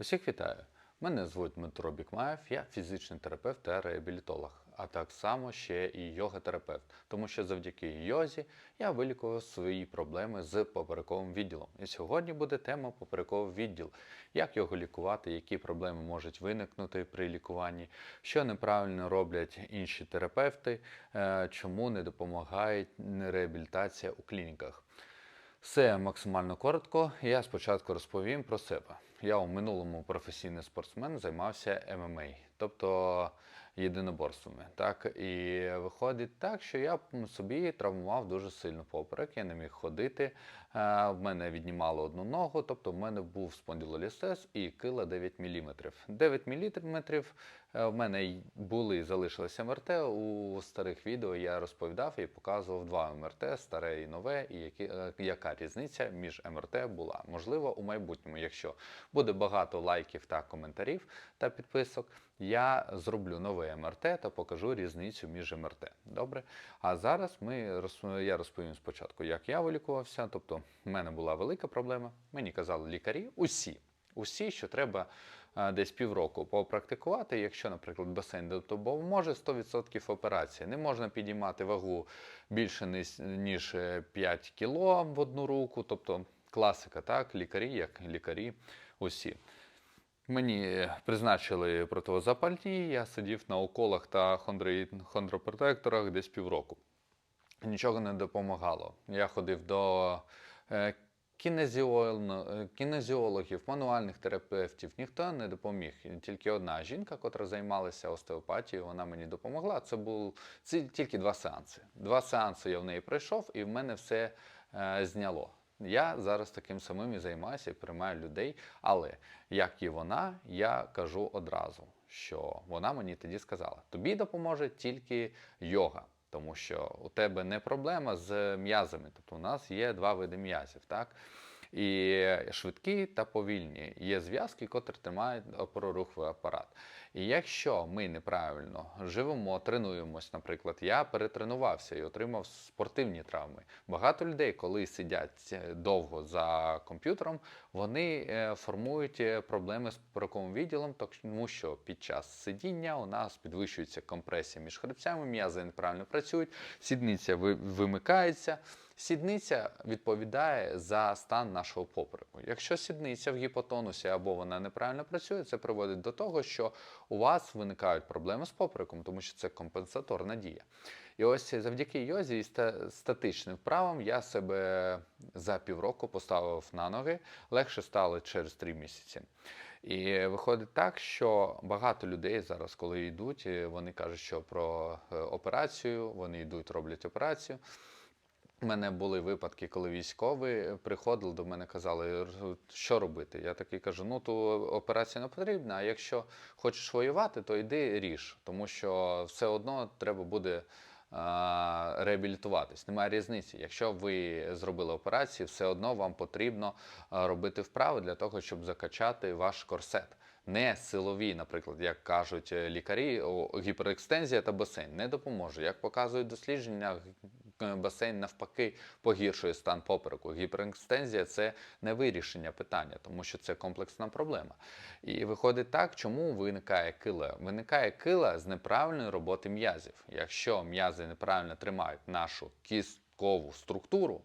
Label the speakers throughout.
Speaker 1: Усіх вітаю! Мене звуть Дмитро Бікмаєв, я фізичний терапевт та реабілітолог, а так само ще і йога-терапевт, тому що завдяки йозі я вилікував свої проблеми з поперековим відділом. І сьогодні буде тема поперековий відділ, як його лікувати, які проблеми можуть виникнути при лікуванні, що неправильно роблять інші терапевти, е, чому не допомагає реабілітація у клініках. Все максимально коротко. Я спочатку розповім про себе. Я у минулому професійний спортсмен займався ММА, тобто єдиноборствами. Так і виходить так, що я собі травмував дуже сильно поперек, я не міг ходити. Е, В мене віднімало одну ногу, тобто в мене був спондилолістез і кила 9 мм. 9 мм в мене були залишилися МРТ. У старих відео я розповідав і показував два МРТ, старе і нове, і які, е, яка різниця між МРТ була. Можливо, у майбутньому, якщо буде багато лайків та коментарів та підписок, я зроблю нове МРТ та покажу різницю між МРТ. Добре? А зараз ми я розповім спочатку, як я вилікувався. Тобто, в мене була велика проблема. Мені казали лікарі, усі. Усі, що треба десь півроку попрактикувати, якщо, наприклад, басейн допоможе 100% операції. Не можна підіймати вагу більше ніж- ніж е, 5 кг в одну руку, тобто класика, так, лікарі, як лікарі, усі. Мені призначили противозапальні, я сидів на уколах та хондропротекторах десь півроку. Нічого не допомагало. Я ходив до е, е, кінезіологів, мануальних терапевтів, ніхто не допоміг. Тільки одна жінка, котра займалася остеопатією, вона мені допомогла. Це це тільки два сеанси. Два сеанси я в неї пройшов, і в мене все е, зняло. Я зараз таким самим і займаюся і приймаю людей, але як і вона, я кажу одразу, що вона мені тоді сказала: тобі допоможе тільки йога. Тому що у тебе не проблема з м'язами. Тобто у нас є два види м'язів, так? І швидкі та повільні. Є зв'язки, котрі тримають опороруховий апарат. І якщо ми неправильно живемо, тренуємось, наприклад, я перетренувався і отримав спортивні травми. Багато людей, коли сидять е, довго за комп'ютером, вони е, формують е, проблеми з поперековим відділом, тому що під час сидіння у нас підвищується компресія між хребцями, м'язи неправильно працюють, сідниця вимикається. Сідниця відповідає за стан нашого попереку. Якщо сідниця в гіпотонусі або вона неправильно працює, це приводить до того, що у вас виникають проблеми з попереком, тому що це компенсаторна дія. І ось завдяки йозі і статичним вправам я себе за півроку поставив на ноги, легше стало через три місяці. І виходить так, що багато людей зараз, коли йдуть, вони кажуть, що про е, операцію, вони йдуть, роблять операцію. У мене були випадки, коли військові приходили до мене, казали, що робити. Я такий кажу: ну то операція не потрібна, а якщо хочеш воювати, то йди ріж, тому що все одно треба буде а, реабілітуватись. Немає різниці. Якщо ви зробили операцію, все одно вам потрібно робити вправи для того, щоб закачати ваш корсет. Не силові, наприклад, як кажуть е, лікарі, гіперекстензія та басейн не допоможе. Як показують дослідження, басейн навпаки погіршує стан попереку. Гіперекстензія це не вирішення питання, тому що це комплексна проблема. І виходить так, чому виникає кила? Виникає кила з неправильної роботи м'язів. Якщо м'язи неправильно тримають нашу кісткову структуру,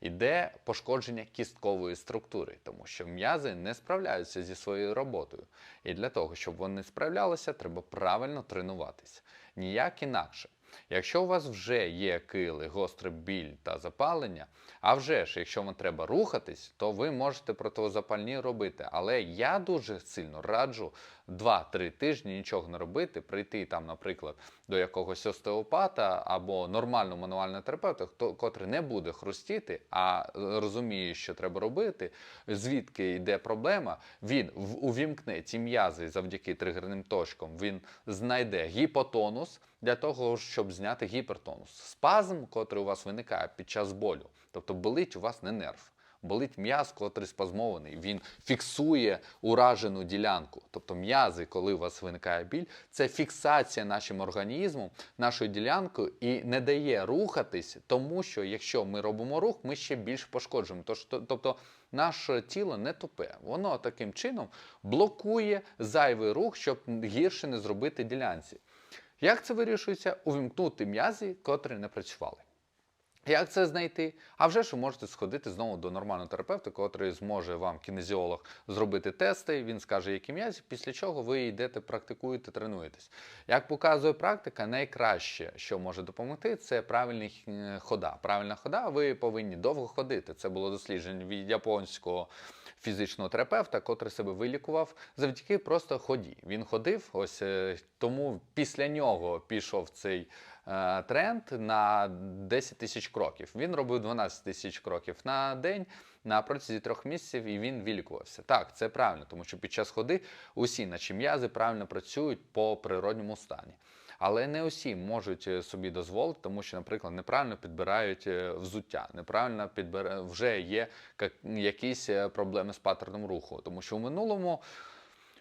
Speaker 1: Іде пошкодження кісткової структури, тому що м'язи не справляються зі своєю роботою. І для того, щоб вони справлялися, треба правильно тренуватися. Ніяк інакше. Якщо у вас вже є кили, гострий біль та запалення, а вже ж, якщо вам треба рухатись, то ви можете протизапальні робити. Але я дуже сильно раджу 2-3 тижні нічого не робити, прийти там, наприклад, до якогось остеопата або нормального мануального терапевта, хто котрий не буде хрустіти, а розуміє, що треба робити, звідки йде проблема, він увімкне ці м'язи завдяки тригерним точкам, він знайде гіпотонус для того, щоб зняти гіпертонус. Спазм, котрий у вас виникає під час болю, тобто болить у вас не нерв. Болить м'яз, котрий спазмований, він фіксує уражену ділянку. Тобто м'язи, коли у вас виникає біль, це фіксація нашим організмом, нашою ділянкою і не дає рухатись, тому що якщо ми робимо рух, ми ще більш пошкоджуємо. Тобто наше тіло не тупе. Воно таким чином блокує зайвий рух, щоб гірше не зробити ділянці. Як це вирішується? Увімкнути м'язи, котрі не працювали. Як це знайти? А вже ж ви можете сходити знову до нормального терапевта, котрий зможе вам, кінезіолог, зробити тести. Він скаже, які м'язі, після чого ви йдете, практикуєте, тренуєтесь. Як показує практика, найкраще, що може допомогти, це правильний е, хода. Правильна хода, ви повинні довго ходити. Це було дослідження від японського фізичного терапевта, котрий себе вилікував завдяки просто ході. Він ходив, ось е, тому після нього пішов цей е, тренд на 10 тисяч кроків. Він робив 12 тисяч кроків на день на протязі трьох місяців, і він вилікувався. Так, це правильно, тому що під час ходи усі наші м'язи правильно працюють по природньому стані. Але не усі можуть е, собі дозволити, тому що, наприклад, неправильно підбирають е, взуття, неправильно підбира... вже є якісь е, проблеми з паттерном руху. Тому що у минулому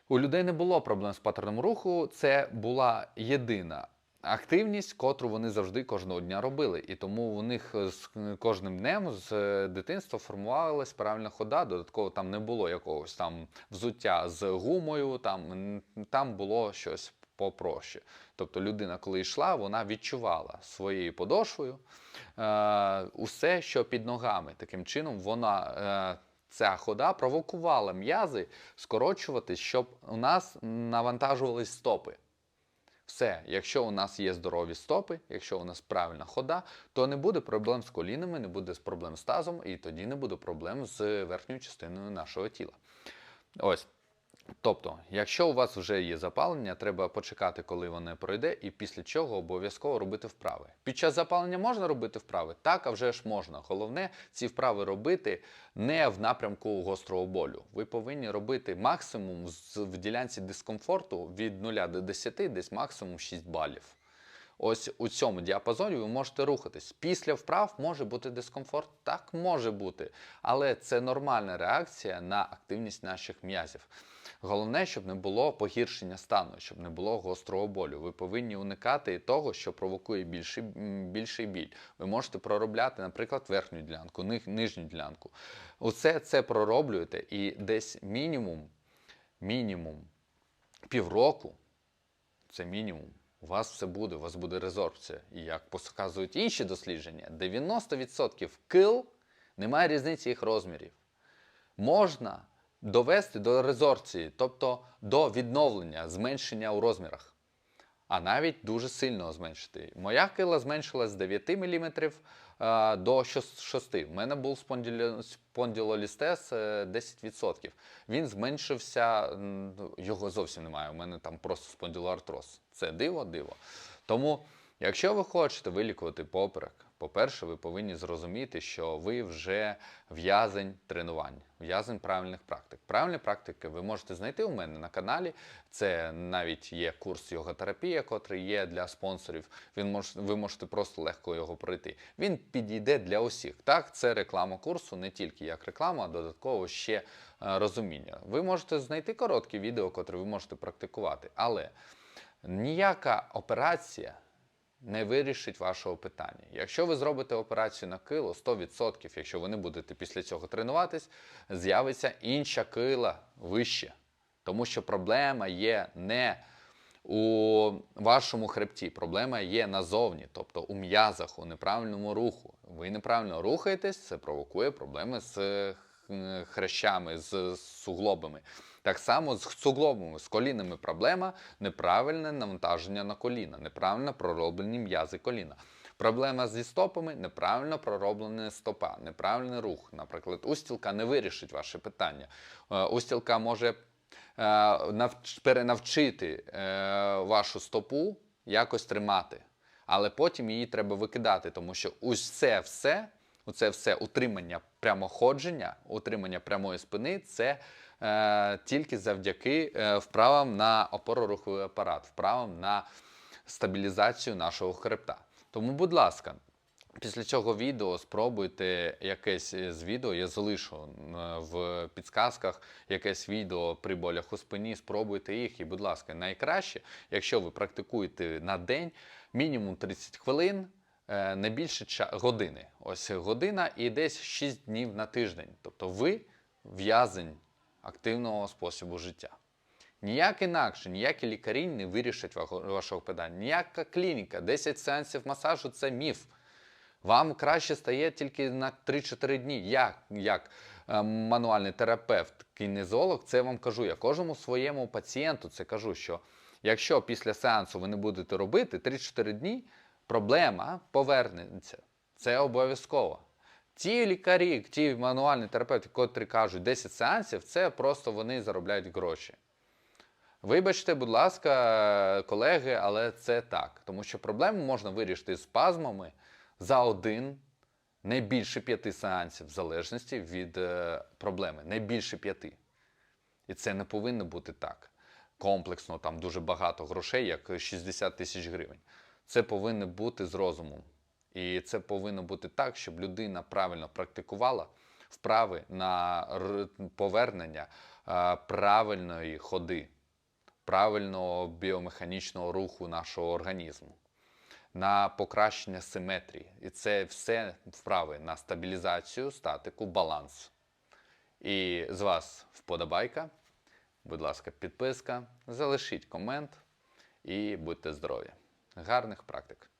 Speaker 1: у людей не було проблем з паттерном руху. Це була єдина активність, котру вони завжди кожного дня робили. І тому у них з кожним днем з дитинства формувалась правильна хода. Додатково там не було якогось там взуття з гумою, там, там було щось попроще. Тобто людина, коли йшла, вона відчувала своєю подошвою е, усе, що під ногами. Таким чином, вона. Е, Ця хода провокувала м'язи скорочуватись, щоб у нас навантажувались стопи. Все, якщо у нас є здорові стопи, якщо у нас правильна хода, то не буде проблем з колінами, не буде проблем з тазом, і тоді не буде проблем з верхньою частиною нашого тіла. Ось. Тобто, якщо у вас вже є запалення, треба почекати, коли воно пройде, і після чого обов'язково робити вправи. Під час запалення можна робити вправи? Так, а вже ж можна. Головне ці вправи робити не в напрямку гострого болю. Ви повинні робити максимум в ділянці дискомфорту від 0 до 10, десь максимум 6 балів. Ось у цьому діапазоні ви можете рухатись. Після вправ може бути дискомфорт, так може бути, але це нормальна реакція на активність наших м'язів. Головне, щоб не було погіршення стану, щоб не було гострого болю. Ви повинні уникати того, що провокує більший, більший біль. Ви можете проробляти, наприклад, верхню ділянку, ни- нижню ділянку. Усе це пророблюєте і десь мінімум, мінімум півроку це мінімум. У вас все буде, у вас буде резорбція. І як показують інші дослідження, 90% кил немає різниці їх розмірів. Можна довести до резорбції, тобто до відновлення, зменшення у розмірах. А навіть дуже сильно зменшити. Моя кила зменшилась з 9 мм до 6. У мене був спондилолістез е, 10%. Він зменшився, його зовсім немає. У мене там просто спондилоартроз. Це диво, диво. Тому, якщо ви хочете вилікувати поперек, по-перше, ви повинні зрозуміти, що ви вже в'язень тренувань, в'язень правильних практик. Правильні практики ви можете знайти у мене на каналі. Це навіть є курс йога-терапія, котрий є для спонсорів. Він мож, ви можете просто легко його пройти. Він підійде для усіх. Так, це реклама курсу, не тільки як реклама, а додатково ще е, розуміння. Ви можете знайти короткі відео, котрі ви можете практикувати, але ніяка операція не вирішить вашого питання. Якщо ви зробите операцію на кило 100%, якщо ви не будете після цього тренуватись, з'явиться інша кила вище. Тому що проблема є не у вашому хребті, проблема є назовні, тобто у м'язах, у неправильному руху. Ви неправильно рухаєтесь, це провокує проблеми з хрящами, з суглобами. Так само з суглобами, з колінами проблема неправильне навантаження на коліна, неправильно пророблені м'язи коліна. Проблема зі стопами неправильно пророблена стопа, неправильний рух. Наприклад, устілка не вирішить ваше питання. Е, Устілка може е, перенавчити е, вашу стопу якось тримати, але потім її треба викидати, тому що усе все, оце все утримання прямоходження, утримання прямої спини це е, тільки завдяки е, вправам на опороруховий апарат, вправам на стабілізацію нашого хребта. Тому, будь ласка, після цього відео спробуйте якесь з відео, я залишу е, в підсказках якесь відео при болях у спині, спробуйте їх. І, будь ласка, найкраще, якщо ви практикуєте на день мінімум 30 хвилин, не більше години. Ось година і десь 6 днів на тиждень. Тобто ви в'язень активного способу життя. Ніяк інакше, ніякі лікарі не вирішать вашого питання. Ніяка клініка, 10 сеансів масажу це міф. Вам краще стає тільки на 3-4 дні. Я, як е, мануальний терапевт, кінезолог, це вам кажу. Я кожному своєму пацієнту це кажу, що якщо після сеансу ви не будете робити 3-4 дні, проблема повернеться. Це обов'язково. Ті лікарі, ті мануальні терапевти, котрі кажуть 10 сеансів, це просто вони заробляють гроші. Вибачте, будь ласка, колеги, але це так. Тому що проблему можна вирішити з спазмами за один, не більше п'яти сеансів, в залежності від е, проблеми, не більше п'яти. І це не повинно бути так. Комплексно, там дуже багато грошей, як 60 тисяч гривень. Це повинно бути з розумом. І це повинно бути так, щоб людина правильно практикувала вправи на повернення е, правильної ходи, правильного біомеханічного руху нашого організму, на покращення симетрії. І це все вправи на стабілізацію, статику, баланс. І з вас вподобайка, будь ласка, підписка, залишіть комент і будьте здорові. Гарних практик!